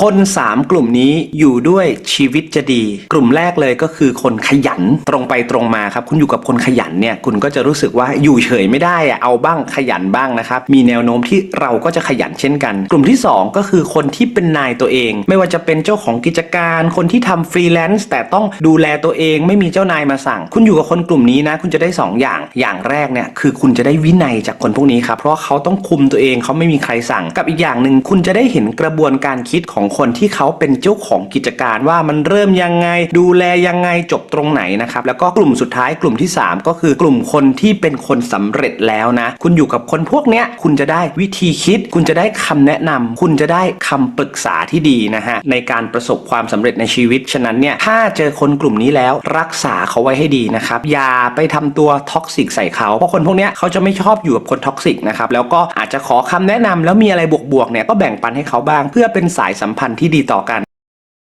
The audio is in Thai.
คน3กลุ่มนี้อยู่ด้วยชีวิตจะดี กลุ่มแรกเลยก็คือคนขยันตรงไปตรงมาครับ คุณอยู่กับคนขยันเนี่ยคุณก็จะรู้สึกว่าอยู่เฉยไม่ได้อะเอาบ้างขยันบ้างนะครับมีแนวโน้มที่เราก็จะขยันเช่นกัน กลุ่มที่ 2 ก็คือคนที่เป็นนายตัวเอง ไม่ว่าจะเป็นเจ้าของกิจการ คนที่ทำฟรีแลนซ์แต่ต้องดูแลตัวเองไม่มีเจ้านายมาสั่ง คุณอยู่กับคนกลุ่มนี้นะ คุณจะได้ 2 อย่างอย่างแรกเนี่ยคือคุณจะได้วินัยจากคนพวกนี้ครับเพราะเขาต้องคุมตัวเองเขาไม่มีใครสั่ง กับอีกอย่างหนึ่งคุณจะได้เห็นกระบวนการคิดของของคนที่เขาเป็นเจ้าของกิจการว่ามันเริ่มยังไง ดูแลยังไงจบตรงไหนนะครับแล้วก็กลุ่มสุดท้ายกลุ่มที่ 3 ก็คือกลุ่มคนที่เป็นคนสำเร็จแล้วนะ คุณอยู่กับคนพวกเนี้ยคุณจะได้วิธีคิด คุณจะได้คำแนะนำคุณจะได้คำปรึกษาที่ดีนะฮะในการประสบความสำเร็จในชีวิตฉะนั้นเนี่ยถ้าเจอคนกลุ่มนี้แล้วรักษาเขาไว้ให้ดีนะครับอย่าไปทำตัวท็อกซิกใส่เขาเพราะคนพวกเนี้ยเขาจะไม่ชอบอยู่กับคนท็อกซิกนะครับแล้วก็อาจจะขอคำแนะนำแล้วมีอะไรบวกๆเนี่ยก็แบ่งปันให้เขาบ้าง เพื่อเป็นสายสัมพันธ์ที่ดีต่อกัน